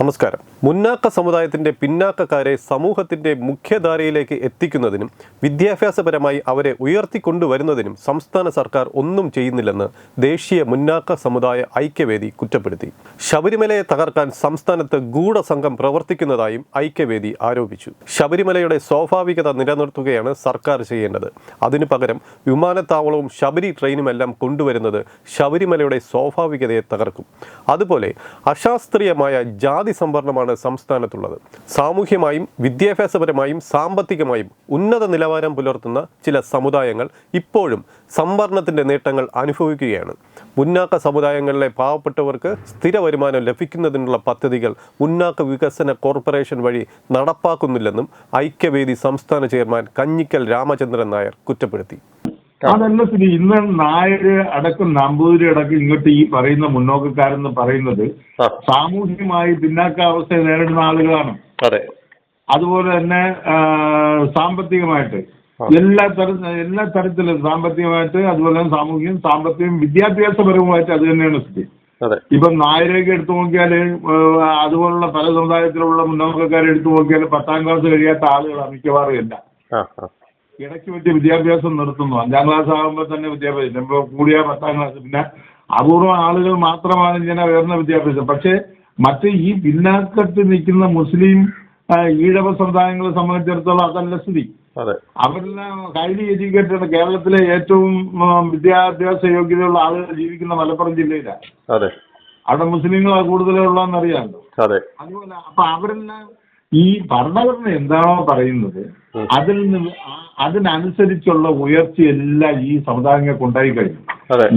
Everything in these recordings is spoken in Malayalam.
നമസ്കാരം മുന്നാക്ക സമുദായത്തിന്റെ പിന്നാക്കക്കാരെ സമൂഹത്തിന്റെ മുഖ്യധാരയിലേക്ക് എത്തിക്കുന്നതിനും വിദ്യാഭ്യാസപരമായി അവരെ ഉയർത്തിക്കൊണ്ടുവരുന്നതിനും സംസ്ഥാന സർക്കാർ ഒന്നും ചെയ്യുന്നില്ലെന്ന് ദേശീയ മുന്നാക്ക സമുദായ ഐക്യവേദി കുറ്റപ്പെടുത്തി. ശബരിമലയെ തകർക്കാൻ സംസ്ഥാനത്ത് ഗൂഢസംഘം പ്രവർത്തിക്കുന്നതായും ഐക്യവേദി ആരോപിച്ചു. ശബരിമലയുടെ സ്വാഭാവികത നിലനിർത്തുകയാണ് സർക്കാർ ചെയ്യേണ്ടത്. അതിനു പകരം വിമാനത്താവളവും ശബരി ട്രെയിനുമെല്ലാം കൊണ്ടുവരുന്നത് ശബരിമലയുടെ സ്വാഭാവികതയെ തകർക്കും. അതുപോലെ അശാസ്ത്രീയമായ ജാതി സംവരണമാണ് സംസ്ഥാനത്തുള്ളത്. സാമൂഹ്യമായും വിദ്യാഭ്യാസപരമായും സാമ്പത്തികമായും ഉന്നത നിലവാരം പുലർത്തുന്ന ചില സമുദായങ്ങൾ ഇപ്പോഴും സംവരണത്തിന്റെ നേട്ടങ്ങൾ അനുഭവിക്കുകയാണ്. മുന്നാക്ക സമുദായങ്ങളിലെ പാവപ്പെട്ടവർക്ക് സ്ഥിര വരുമാനം ലഭിക്കുന്നതിനുള്ള പദ്ധതികൾ മുന്നാക്ക വികസന കോർപ്പറേഷൻ വഴി നടപ്പാക്കുന്നില്ലെന്നും ഐക്യവേദി സംസ്ഥാന ചെയർമാൻ കഞ്ഞിക്കൽ രാമചന്ദ്രൻ നായർ കുറ്റപ്പെടുത്തി. അതല്ല സ്ഥിതി ഇന്ന് നായര് അടക്കം നമ്പൂതിരി അടക്കം ഇങ്ങോട്ട് ഈ പറയുന്ന മുന്നോക്കക്കാരെന്ന് പറയുന്നത് സാമൂഹ്യമായി സാമൂഹികമായി പിന്നാക്കാവസ്ഥ നേരിടുന്ന ആളുകളാണ്. അതെ. അതുപോലെ തന്നെ സാമ്പത്തികമായിട്ട്. എല്ലാ തര എല്ലാ തരത്തിലും സാമ്പത്തികമായിട്ട് അതുപോലെ തന്നെ സാമൂഹികം സാമ്പത്തികം വിദ്യാഭ്യാസപരവുമായിട്ട് അത് തന്നെയാണ് സ്ഥിതി. ഇപ്പം നായരെയൊക്കെ എടുത്തു നോക്കിയാൽ അതുപോലുള്ള പല സമുദായത്തിലുള്ള മുന്നോക്കക്കാരെ എടുത്തു നോക്കിയാൽ പത്താം ക്ലാസ് കഴിയാത്ത ആളുകളാണ് മിക്കവാറും എല്ലാം ഇടയ്ക്ക് വെച്ച് വിദ്യാഭ്യാസം നിർത്തുന്നു. അഞ്ചാം ക്ലാസ് ആകുമ്പോൾ തന്നെ വിദ്യാഭ്യാസം. ഇപ്പോൾ കൂടിയ പത്താം ക്ലാസ് പിന്നെ അപൂർവം ആളുകൾ മാത്രമാണ് ഇങ്ങനെ ഉയർന്ന വിദ്യാഭ്യാസം. പക്ഷേ മറ്റ് ഈ പിന്നാക്കത്ത് നിൽക്കുന്ന മുസ്ലിം ഈഴവ സമുദായങ്ങളെ സംബന്ധിച്ചിടത്തോളം അതല്ല സ്ഥിതി. അവരെല്ലാം ഹൈലി എഡ്യൂക്കേറ്റഡ് കേരളത്തിലെ ഏറ്റവും വിദ്യാഭ്യാസ യോഗ്യതയുള്ള ആളുകൾ ജീവിക്കുന്ന മലപ്പുറം ജില്ലയിലാണ്. അവിടെ മുസ്ലിങ്ങളാണ് കൂടുതലുള്ളതെന്നറിയാമല്ലോ. അതെ. അതുപോലെ അപ്പൊ അവരെല്ലാം ഈ ഭരണഘടന എന്താണോ പറയുന്നത്. അതിൽ നിന്ന് അതിനനുസരിച്ചുള്ള ഉയർച്ചയെല്ലാം ഈ സമുദായങ്ങൾക്ക് ഉണ്ടായി കഴിഞ്ഞു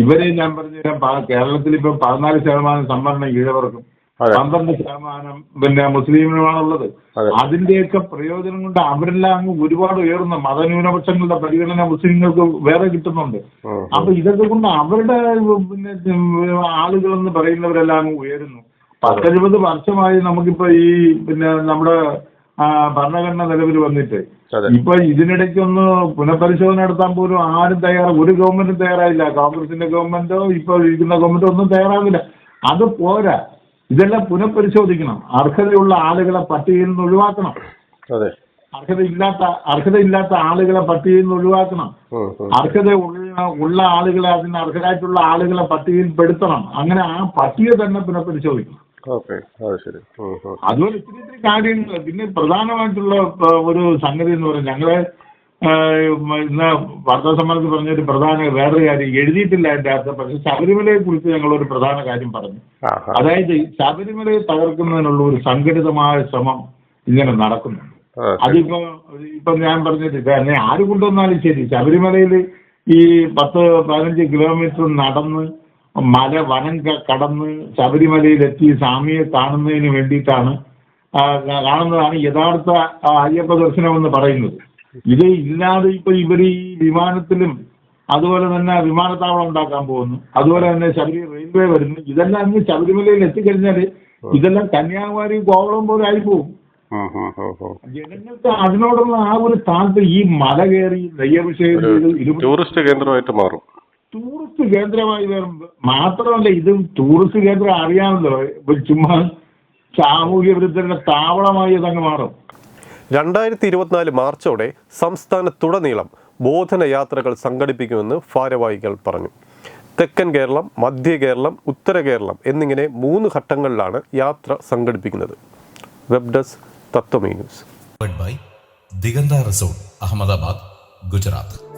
ഇവരെ ഞാൻ പറഞ്ഞുതരാം കേരളത്തിൽ ഇപ്പം പതിനാല് ശതമാനം സംവരണം ഈഴവർക്കും. പന്ത്രണ്ട് ശതമാനം പിന്നെ മുസ്ലിമിനുമാണുള്ളത് അതെ. അതിന്റെയൊക്കെ പ്രയോജനം കൊണ്ട് അവരെല്ലാം അങ്ങ് ഒരുപാട് ഉയർന്ന മതന്യൂനപക്ഷങ്ങളുടെ പരിഗണന മുസ്ലിങ്ങൾക്ക് വേറെ കിട്ടുന്നുണ്ട് അപ്പൊ ഇതൊക്കെ കൊണ്ട് അവരുടെ പിന്നെ ആളുകളെന്ന് പറയുന്നവരെല്ലാം അങ്ങ് ഉയരുന്നു പത്തെഴുപത് വർഷമായി നമുക്കിപ്പോ ഈ പിന്നെ നമ്മുടെ ഭരണഘടനാ നിലവിൽ വന്നിട്ട്. ഇപ്പൊ ഇതിനിടയ്ക്കൊന്ന് പുനഃപരിശോധന നടത്താൻ പോലും ആരും തയ്യാറ ഒരു ഗവൺമെന്റും തയ്യാറായില്ല. കോൺഗ്രസിന്റെ ഗവൺമെന്റോ ഇപ്പൊ ഇരിക്കുന്ന ഗവൺമെന്റോ ഒന്നും തയ്യാറാവില്ല. അത് പോരാ. ഇതെല്ലാം പുനഃപരിശോധിക്കണം. അർഹതയുള്ള ആളുകളെ പട്ടികയിൽ നിന്ന് ഒഴിവാക്കണം. അർഹതയില്ലാത്ത അർഹതയില്ലാത്ത ആളുകളെ പട്ടികയിൽ നിന്ന് ഒഴിവാക്കണം. അർഹത ഉള്ള ഉള്ള ആളുകളെ അതിന് അർഹരായിട്ടുള്ള ആളുകളെ പട്ടികയിൽ പെടുത്തണം. അങ്ങനെ ആ പട്ടിക തന്നെ പുനഃപരിശോധിക്കണം. ഓക്കെ അത് ശരി. ഉം, ഉം. അതുപോലെ ഇത്തിരി ഇത്തിരി കാര്യങ്ങൾ. പിന്നെ പ്രധാനമായിട്ടുള്ള ഒരു സംഗതി എന്ന് പറയുന്നത് ഞങ്ങളെ ഇന്ന് വാർത്താ സമ്മേളനത്തിൽ പറഞ്ഞൊരു പ്രധാന വേറൊരു കാര്യം എഴുതിയിട്ടില്ല എന്റെ അർത്ഥം പക്ഷെ ശബരിമലയെ കുറിച്ച് ഞങ്ങൾ ഒരു പ്രധാന കാര്യം പറഞ്ഞു. അതായത് ശബരിമലയെ തകർക്കുന്നതിനുള്ള ഒരു സംഘടിതമായ ശ്രമം ഇങ്ങനെ നടക്കുന്നുണ്ട്. അതിപ്പോ ഇപ്പൊ ഞാൻ പറഞ്ഞിട്ട് തന്നെ ആര് കൊണ്ടുവന്നാലും ശരി. ശബരിമലയിൽ ഈ പത്ത് പതിനഞ്ച് കിലോമീറ്റർ നടന്ന് മല വനം കടന്ന് ശബരിമലയിലെത്തി സ്വാമിയെ കാണുന്നതിന് വേണ്ടിയിട്ടാണ് കാണുന്നതാണ് യഥാർത്ഥ അയ്യപ്പ ദർശനം എന്ന് പറയുന്നത്. ഇത് ഇല്ലാതെ ഇപ്പൊ ഇവർ ഈ വിമാനത്തിലും അതുപോലെ തന്നെ വിമാനത്താവളം ഉണ്ടാക്കാൻ പോകുന്നു. അതുപോലെ തന്നെ ശബരി റെയിൽവേ വരുന്നു. ഇതെല്ലാം അങ്ങ് ശബരിമലയിൽ എത്തിക്കഴിഞ്ഞാൽ ഇതെല്ലാം കന്യാകുമാരി കോവളം പോലെ ആയിപ്പോവും. ജനങ്ങൾക്ക് അതിനോടുള്ള ആ ഒരു താല്പര്യം ഈ മല കയറി നെയ്യഭിഷേകം ടൂറിസ്റ്റ് കേന്ദ്രമായിട്ട് മാറും. ടൂറിസ്റ്റ് കേന്ദ്രമായി വരും മാത്രമല്ല ഇതും ടൂറിസ്റ്റ് കേന്ദ്രം അറിയാമല്ലോ. ചുമ്മാ സാമൂഹ്യ വിരുദ്ധരുടെ താവളമായി അതങ്ങ് മാറും. രണ്ടായിരത്തി ഇരുപത്തിനാല് മാർച്ചോടെ സംസ്ഥാനത്തുടനീളം ബോധനയാത്രകൾ സംഘടിപ്പിക്കുമെന്ന് ഭാരവാഹികൾ പറഞ്ഞു. തെക്കൻ കേരളം മധ്യ കേരളം ഉത്തര കേരളം എന്നിങ്ങനെ മൂന്ന് ഘട്ടങ്ങളിലാണ് യാത്ര സംഘടിപ്പിക്കുന്നത്. Web desk തത്വമേ news. Powered resort Ahmedabad Gujarat.